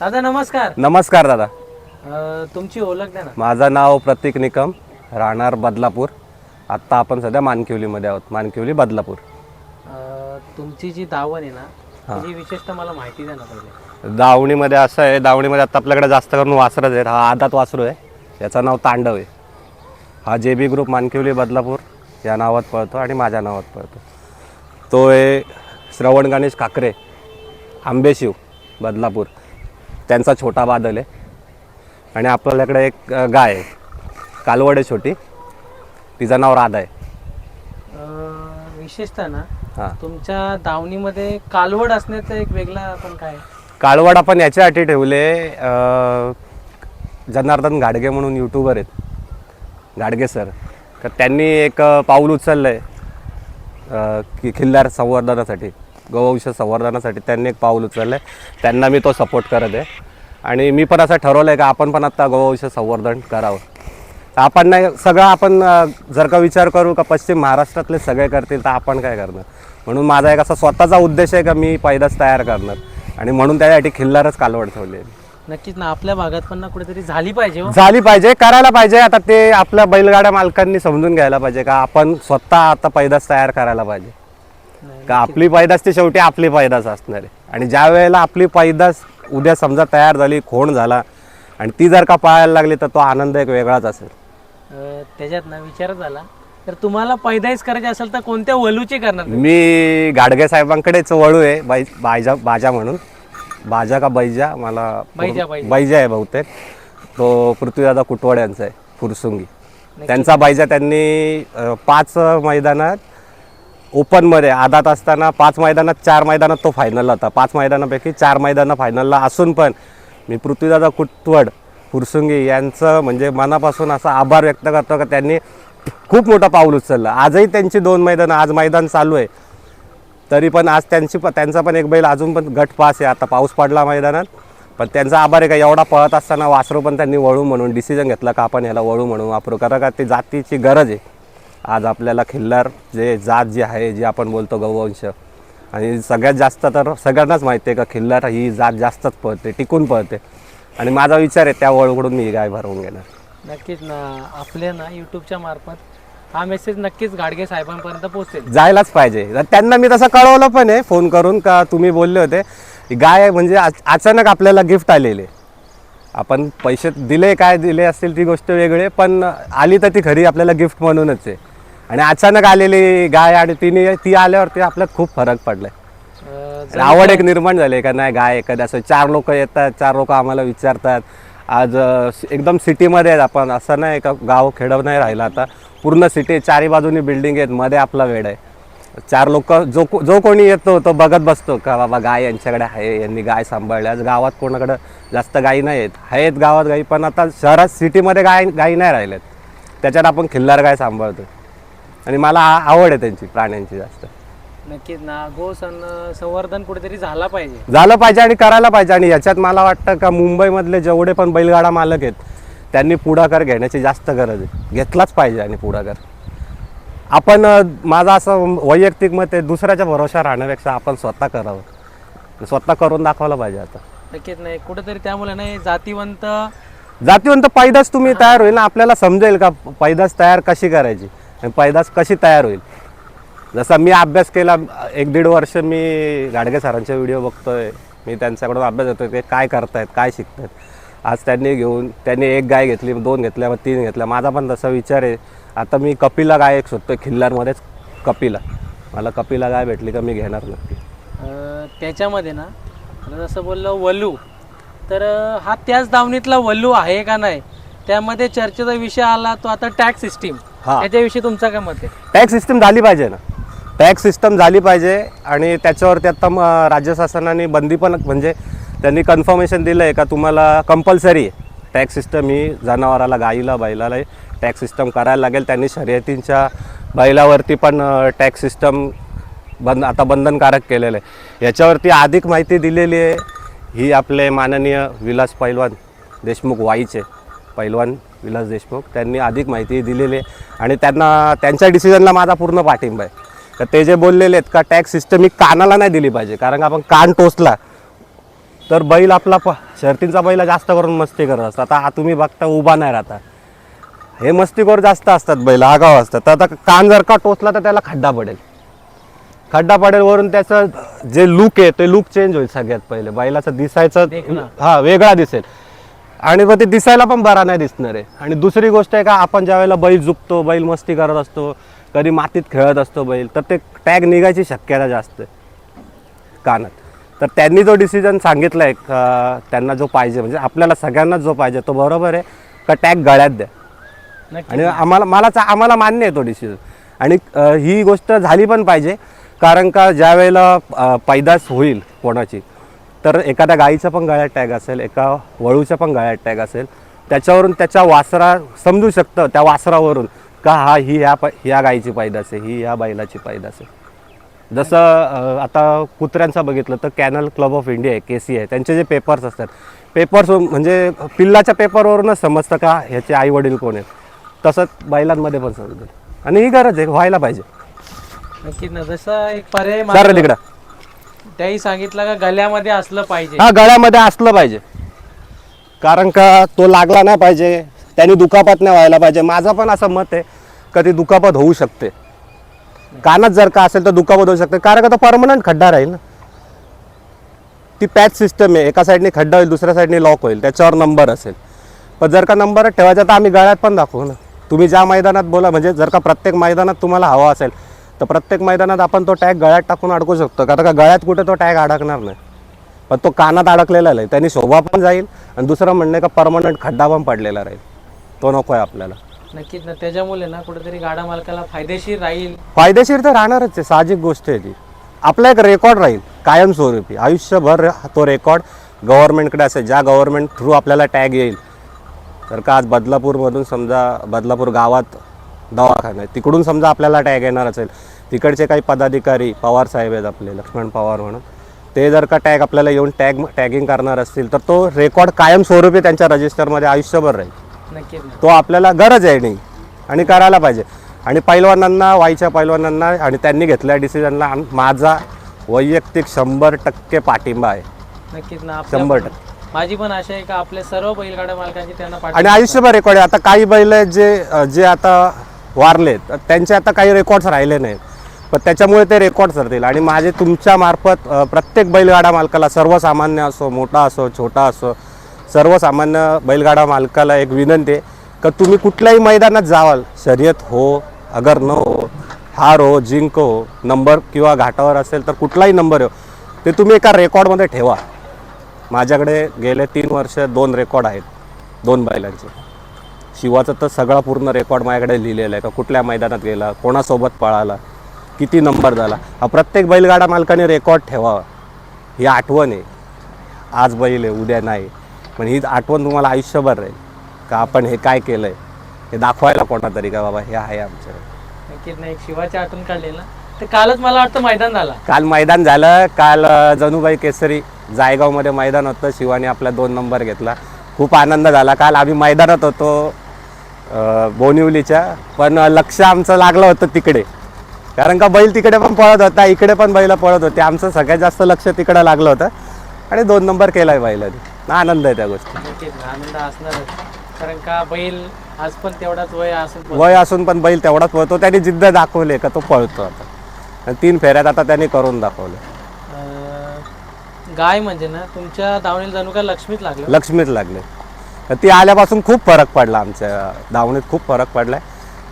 दादा नमस्कार. नमस्कार दादा. अ, तुमची ओळख द्या ना. माझं नाव प्रतीक निकम राहणार बदलापूर. आत्ता आपण सध्या मानकिवलीमध्ये आहोत मानकिवली बदलापूर. अ, तुमची जी दावण आहे ना त्याची विशेषतः मला माहिती द्या ना पहिले. दावणीमध्ये असं आहे दावणीमध्ये आता आपल्याकडे जास्त करून वासरच आहे हा आदात वासरू आहे याचं नाव तांडव आहे. हा जे बी ग्रुप मानकिवली बदलापूर या नावात पळतो आणि माझ्या नावात पळतो. तो आहे श्रवण गणेश काकरे आंबेशिव बदलापूर. त्यांचा छोटा बादल आहे. आणि आपल्याकडे एक गाय आहे. कालवड आहे छोटी. तिचं नाव राधा आहे. अ, विशेषतः ना हां. तुमच्या दावणीमध्ये कालवड असण्याचा एक वेगळा आपण काय? काळवड आपण याच्यासाठी ठेवले अ, जनार्दन गाडगे म्हणून यूट्यूबर आहेत. गाडगे सर. तर त्यांनी एक अ, पाऊल उचललं आहे की खिल्लार संवर्धनासाठी. गोवंश संवर्धनासाठी त्यांनी एक पाऊल उचललं आहे त्यांना मी तो सपोर्ट करत आहे. आणि मी पण असं ठरवलं आहे का आपण पण आता गोवंश संवर्धन करावं. आपण नाही सगळं आपण जर का विचार करू का पश्चिम महाराष्ट्रातले सगळे करतील तर आपण काय करणार? म्हणून माझा एक असा स्वतःचा उद्देश आहे का मी पैदाच तयार करणार? आणि म्हणून त्यासाठी खिल्लारच कालवड ठेवली आहे. नक्कीच ना आपल्या भागात पण ना कुठेतरी झाली पाहिजे हो. झाली पाहिजे करायला पाहिजे. आता ते आपल्या बैलगाड्या मालकांनी समजून घ्यायला पाहिजे का आपण स्वतः आता पैदास तयार करायला पाहिजे. का आपली पैदास ती शेवटी आपली पैदास असणार आहे. आणि ज्या वेळेला आपली पैदास उद्या समजा तयार झाली खोण झाला आणि ती जर का पाळायला लागली तर तो आनंद एक वेगळाच असेल. अ, त्याच्यात ना विचार झाला तर तुम्हाला पैदाईस करायची असेल तर कोणत्या वलूची करणार? मी गाडगे साहेबांकडेच वळू आहे बाई बायजा बाजा म्हणून. बाजा का बैजा? मला बैजा, बैजा. बैजा आहे बहुतेक. तो पृथ्वीदादा कुटवाड यांचा आहे फुरसुंगी. त्यांचा बैजा त्यांनी अं, पाच मैदानात ओपनमध्ये आदात असताना पाच मैदानात चार मैदानात तो फायनलला होता. पाच मैदानापैकी चार मैदानं फायनलला असून पण मी पृथ्वीदादा कुटवड फुरसुंगी यांचं म्हणजे मनापासून असा आभार व्यक्त करतो का त्यांनी खूप मोठं पाऊल उचललं. आजही त्यांची दोन मैदानं आज मैदान चालू आहे. तरी पण आज त्यांची प त्यांचा पण एक बैल अजून पण गट पास आहे. आता पाऊस पडला मैदानात पण त्यांचा आभार आहे का? एवढा पळत असताना वासरू पण त्यांनी वळू म्हणून डिसिजन घेतला का आपण ह्याला वळू म्हणून वापरू? कारण का ती जातीची गरज आहे. आज आपल्याला खिल्लार जे जात जी आहे जी आपण बोलतो गौवंश. आणि सगळ्यात जास्त तर सगळ्यांनाच माहिती आहे का खिल्लार ही जात जास्तच पळते टिकून पळते. आणि माझा विचार आहे त्या वळूकडून मी गाय भरवून घेणार. नक्कीच ना आपल्या ना युट्यूबच्या मार्फत हा मेसेज नक्कीच गाडगे साहेबांपर्यंत पोहोचेल. जायलाच पाहिजे. त्यांना मी तसं कळवलं पण आहे फोन करून का तुम्ही बोलले होते की गाय म्हणजे अच- अचानक आपल्याला गिफ्ट आलेले. आपण पैसे दिले काय दिले असतील ती गोष्ट वेगळी पण आली तर ती खरी आपल्याला गिफ्ट म्हणूनच आहे. आणि अचानक आलेली गाय आणि तिने ती आल्यावरती आपल्याला खूप फरक पडलाय. अ, आवड एक निर्माण झाली का नाही गाय एखाद्या असं चार लोक येतात चार लोक आम्हाला विचारतात. आज अं, एकदम सिटीमध्ये आहेत आपण असं नाही का गाव खेडं नाही राहिलं आता. पूर्ण सिटी चारी बाजूनी बिल्डिंग आहेत मध्ये आपला वेळ आहे. चार लोक जो को- जो कोणी येतो तो बघत बसतो का बाबा गाय यांच्याकडे आहे यांनी गाय सांभाळली. आज गावात कोणाकडं जास्त गायी नाही आहेत. आहेत गावात गायी पण आता शहरात सिटीमध्ये गाय गायी नाही राहिल्यात त्याच्यात आपण खिल्लार गाय सांभाळतो आणि मला आ- आवड आहे त्यांची प्राण्यांची जास्त. नक्कीच ना गो सं संवर्धन कुठेतरी झाला पाहिजे. झालं पाहिजे आणि करायला पाहिजे. आणि याच्यात मला वाटतं का मुंबईमधले जेवढे पण बैलगाडा मालक आहेत त्यांनी पुढाकार घेण्याची जास्त गरज आहे. घेतलाच पाहिजे आणि पुढाकार. आपण अं, माझं असं वैयक्तिक मत आहे दुसऱ्याच्या भरोशा राहण्यापेक्षा आपण स्वतः करावं. स्वतः करून दाखवलं पाहिजे आता. नक्कीच नाही कुठेतरी त्यामुळे नाही जातीवंत जातीवंत पैदास तुम्ही तयार होईल ना आपल्याला समजेल का पैदास तयार कशी करायची? पैदास कशी तयार होईल? जसा मी अभ्यास केला एक दीड वर्ष मी गाडगे सरांचे व्हिडिओ बघतोय. मी त्यांच्याकडून अभ्यास घेतोय ते काय करतायत काय शिकतायत. आज त्यांनी घेऊन त्यांनी एक गाय घेतली दोन घेतल्या मग तीन घेतल्या. माझा पण तसा विचार आहे. आता मी कपिला गाय एक शोधतोय खिल्लारमध्येच कपिला. मला कपिला गाय भेटली का मी घेणार नक्की. त्याच्यामध्ये ना जसं बोललं वलू तर हा त्याच दावणीतला वल्लू आहे का नाही? त्यामध्ये चर्चेचा विषय आला तो आता टॅक्स सिस्टीम हा. त्याच्याविषयी तुमचा काय मत आहे? टॅक्स सिस्टम झाली पाहिजे ना. टॅक्स सिस्टम झाली पाहिजे आणि त्याच्यावरती आता म राज्य शासनाने बंदी पण म्हणजे त्यांनी कन्फर्मेशन दिलं आहे का तुम्हाला कंपल्सरी आहे. टॅक्स सिस्टम ही जनावराला गाईला बैलाला टॅक्स सिस्टम करायला लागेल. त्यांनी शर्यतींच्या बैलावरती पण टॅक्स सिस्टम बंद आता बंधनकारक केलेलं आहे. याच्यावरती अधिक माहिती दिलेली आहे. ही आपले माननीय विलास पैलवान देशमुख वाईचे पैलवान विलास देशमुख त्यांनी अधिक माहिती दिलेली आहे. आणि त्यांना त्यांच्या डिसिजनला माझा पूर्ण पाठिंबा आहे. तर ते जे बोललेले आहेत का टॅक्स सिस्टम ही कानाला नाही दिली पाहिजे कारण का आपण कान टोचला तर बैल आपला प शर्तींचा बैल जास्त करून मस्ती करत असतात. आता हा तुम्ही बघता उभा नाही राहता. हे मस्तीखोर जास्त असतात बैल आगाव असतात. तर आता कान जर का टोचला तर त्याला खड्डा पडेल. खड्डा पडेल वरून त्याचं जे लुक आहे ते लुक चेंज होईल सगळ्यात पहिले. बैलाचं दिसायचं. हा वेगळा दिसेल. आणि मग ते दिसायला पण बरा नाही दिसणार आहे. आणि दुसरी गोष्ट आहे का आपण ज्या वेळेला बैल झुकतो बैल मस्ती करत असतो कधी मातीत खेळत असतो बैल तर ते टॅग निघायची शक्यता जास्त आहे. कानात. तर त्यांनी जो डिसिजन सांगितला आहे त्यांना जो पाहिजे म्हणजे आपल्याला सगळ्यांनाच जो पाहिजे तो बरोबर आहे का टॅग गळ्यात द्या. आणि आम्हाला मला आम्हाला मान्य आहे तो डिसिजन आणि ही गोष्ट झाली पण पाहिजे कारण का ज्या वेळेला पैदास होईल कोणाची तर एखाद्या गाईचा पण गळ्यात टॅग असेल एका वळूचा पण गळ्यात टॅग असेल त्याच्यावरून त्याच्या वासरा समजू शकतं त्या वासरावरून का हा ही ह्या प ह्या गाईची पैदास आहे ही ह्या बैलाची पैदास आहे. जसं आता कुत्र्यांचं बघितलं तर कॅनल क्लब ऑफ इंडिया आहे के सी आहे त्यांचे जे पेपर्स असतात पेपर्स म्हणजे पिल्लाच्या पेपरवरूनच समजतं का ह्याचे आई वडील कोण आहेत. तसंच बैलांमध्ये पण समजतं. आणि ही गरज आहे व्हायला पाहिजे. नक्कीच ना जसं एक पर्याय तिकडं. त्याही सांगितलं का गळ्यामध्ये असलं पाहिजे? हा गळ्यामध्ये असलं पाहिजे. कारण का तो लागला नाही पाहिजे त्यांनी दुखापत नाही व्हायला पाहिजे. माझं पण असं मत आहे का ती दुखापत होऊ शकते. कानात जर का असेल तर दुखापत होऊ शकते. कारण का तो परमनंट खड्डा राहील ना. ती पॅच सिस्टम आहे. एका साईडने खड्डा होईल दुसऱ्या साईडने लॉक होईल. त्याच्यावर नंबर असेल. पण जर का नंबर ठेवायचा तर आम्ही गळ्यात पण दाखवू ना. तुम्ही ज्या मैदानात बोला म्हणजे जर का प्रत्येक मैदानात तुम्हाला हवा असेल तर प्रत्येक मैदानात आपण तो टॅग गळ्यात टाकून अडकू शकतो. कारण का गळ्यात कुठे तो टॅग अडकणार नाही. पण तो कानात अडकलेला आहे. त्यांनी शोभा पण जाईल आणि दुसरं म्हणणं का परमनंट खड्डा पण पडलेला राहील. तो नको आहे आपल्याला. नक्कीच ना त्याच्यामुळे ना कुठेतरी गाडा मालकाला फायदेशीर राहील. फायदेशीर तर राहणारच आहे. साहजिक गोष्ट आहे ती. आपला एक रेकॉर्ड राहील. कायमस्वरूपी आयुष्यभर तो रेकॉर्ड गव्हर्नमेंटकडे असेल. ज्या गव्हर्नमेंट थ्रू आपल्याला टॅग येईल. तर का आज बदलापूरमधून समजा बदलापूर गावात दवाखाना आहे. तिकडून समजा आपल्याला टॅग येणार असेल तिकडचे काही पदाधिकारी पवार साहेब आहेत आपले लक्ष्मण पवार म्हणून ते जर का टॅग आपल्याला येऊन टॅग टॅगिंग करणार असतील तर तो रेकॉर्ड कायमस्वरूपी त्यांच्या रजिस्टरमध्ये आयुष्यभर राहील. तो आपल्याला गरज आहे नाही आणि करायला पाहिजे. आणि पैलवानांना वाईच्या पैलवानांना आणि त्यांनी घेतलेल्या डिसिजनला माझा वैयक्तिक शंभर टक्के पाठिंबा आहे. नक्कीच ना आपल्या- शंभर टक्के. माझी पण आशा आहे का आपले सर्व बैलगाड्या मालकांची त्यांना आणि आयुष्यभर रेकॉर्ड आहे. आता काही बैल आहेत जे जे आता वारले. तर त्यांचे आता काही रेकॉर्ड्स राहिले नाहीत. पण त्याच्यामुळे ते रेकॉर्ड्स राहतील आणि माझे तुमच्या मार्फत प्रत्येक बैलगाडा मालकाला सर्वसामान्य असो मोठा असो छोटा असो सर्वसामान्य बैलगाडा मालकाला एक विनंती आहे का तुम्ही कुठल्याही मैदानात जावाल शर्यत हो अगर न हो हार हो जिंक हो नंबर किंवा घाटावर असेल तर कुठलाही नंबर हो ते तुम्ही एका रेकॉर्डमध्ये ठेवा. माझ्याकडे गेले तीन वर्ष दोन रेकॉर्ड आहेत दोन बैलांचे. शिवाचं तर सगळा पूर्ण रेकॉर्ड माझ्याकडे लिहिलेला आहे. का कुठल्या मैदानात गेला कोणासोबत पळाला किती नंबर झाला. हा प्रत्येक बैलगाडा मालकाने रेकॉर्ड ठेवावा. ही आठवण आहे. आज बैल आहे उद्या नाही. पण ही आठवण तुम्हाला आयुष्यभर राहील. का आपण हे काय केलं आहे हे दाखवायला कोणा तरी का बाबा हे आहे आमच्याकडे. नक्कीच ना एक शिवाची आठवण काढली ना. तर कालच मला वाटतं मैदान झाला. काल मैदान झालं. काल अ, जनुबाई केसरी जायगावमध्ये मैदान होतं. शिवानी आपला दोन नंबर घेतला. खूप आनंद झाला. काल आम्ही मैदानात होतो. बोनिवलीच्या. पण लक्ष आमचं लागलं होतं तिकडे. कारण का बैल तिकडे पण पळत होता इकडे पण बैल पळत होते. आमचं सगळ्यात जास्त लक्ष तिकडे लागलं होतं. आणि दोन नंबर केलाय बैलाने. आनंद आहे त्या गोष्टी. आनंद असणारच. कारण का बैल आज पण तेवढाच वय असून वय असून पण बैल तेवढाच पळतो. त्याने जिद्द दाखवली का तो पळतो आता. तीन फेऱ्यात आता त्यांनी करून दाखवलं. गाय म्हणजे ना तुमच्या दावणीला जणू का लक्ष्मीच लागलं? लक्ष्मीच लागले. तर ती आल्यापासून खूप फरक पडला आमच्या धावणीत खूप फरक पडलाय.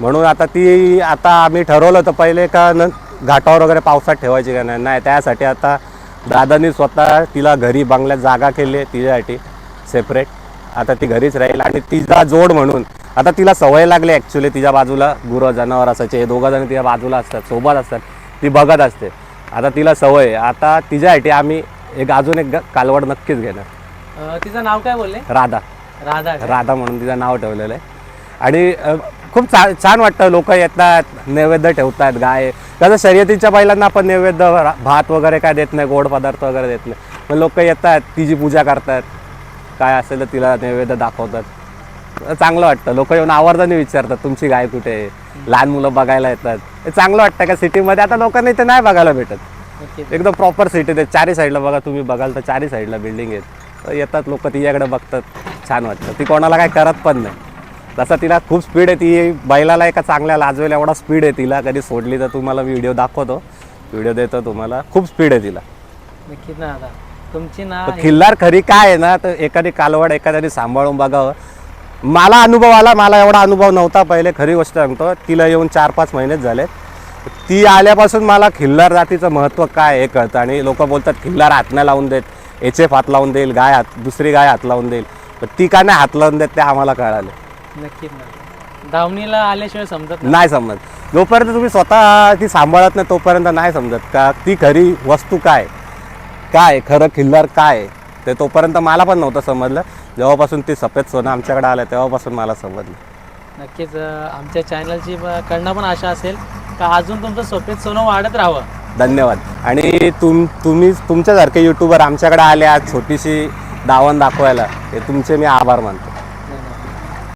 म्हणून आता ती आता आम्ही ठरवलं होतं पहिले का न घाटावर वगैरे पावसात ठेवायची का नाही? नाही त्यासाठी आता दादानी स्वतः तिला घरी बंगल्यात जागा केली आहे तिच्यासाठी सेपरेट आता ती घरीच राहील आणि तिचा जोड म्हणून आता तिला सवय लागली ॲक्च्युली तिच्या बाजूला गुरं जनावर असायचे हे दोघं जण तिच्या बाजूला असतात सोबत असतात ती बघत असते. आता तिला सवय आहे. आता तिच्यासाठी आम्ही एक अजून एक कालवड नक्कीच घेणार. तिचं नाव काय बोलले? राधा. राधा? राधा म्हणून तिचं नाव ठेवलेलं आहे. आणि खूप छान छान वाटतं लोक येतात नैवेद्य ठेवतात गाय. कसं शर्यतीच्या बैलांना आपण नैवेद्य भात वगैरे काय देत नाही गोड पदार्थ वगैरे देत नाही. पण लोक येतात तिची पूजा करतात. काय असेल तर तिला नैवेद्य दाखवतात. चांगलं वाटतं. लोक येऊन आवर्जाने विचारतात तुमची गाय कुठे आहे? लहान मुलं बघायला येतात. हे चांगलं वाटतं का सिटीमध्ये? आता लोकांना इथे नाही बघायला भेटत. एकदम प्रॉपर सिटी आहे चारही साईडला बघा तुम्ही बघाल तर चारही साईडला बिल्डिंग आहेत. तर येतात लोक तिच्याकडे बघतात. छान वाटतं. ती कोणाला काय करत पण नाही. जसं तिला खूप स्पीड आहे ती बैलाला एका चांगल्या लाजवेल एवढा स्पीड आहे तिला. कधी सोडली तर तुम्हाला व्हिडिओ दाखवतो. व्हिडिओ देतो तुम्हाला. खूप स्पीड आहे तिला. नक्कीच ना दादा तुमची ना खिल्लार खरी काय आहे ना तर एखादी कालवड एखाद्याने सांभाळून बघावं. मला अनुभव आला मला एवढा अनुभव नव्हता. पहिले खरी गोष्ट सांगतो तिला येऊन चार पाच महिनेच झाले ती आल्यापासून मला खिल्लार जातीचं महत्त्व काय हे कळतं. आणि लोक बोलतात खिल्लार हात नाही लावून देत. एच एफ हात लावून देईल गाय हात दुसरी गाय हात लावून देईल. पण ती का नाही हात लावून देत ते आम्हाला कळालं. नक्कीच धावणीला आल्याशिवाय समजत नाही. नाही समजत. जोपर्यंत तुम्ही स्वतः ती सांभाळत नाही तोपर्यंत नाही समजत का ती खरी वस्तू काय काय खरं खिल्लार काय? ते तोपर्यंत मला पण नव्हतं समजलं. जेव्हापासून ती सफेद सोनं आमच्याकडे आलं तेव्हापासून मला समजलं. नक्कीच अं, आमच्या चॅनलची कडनं पण आशा असेल का अजून तुमचं सफेद सोनं वाढत राहावं? धन्यवाद. आणि तुम तुम्ही तुमच्यासारखे यूट्यूबर आमच्याकडे आले आज छोटीशी दावण दाखवायला हे तुमचे मी आभार मानतो.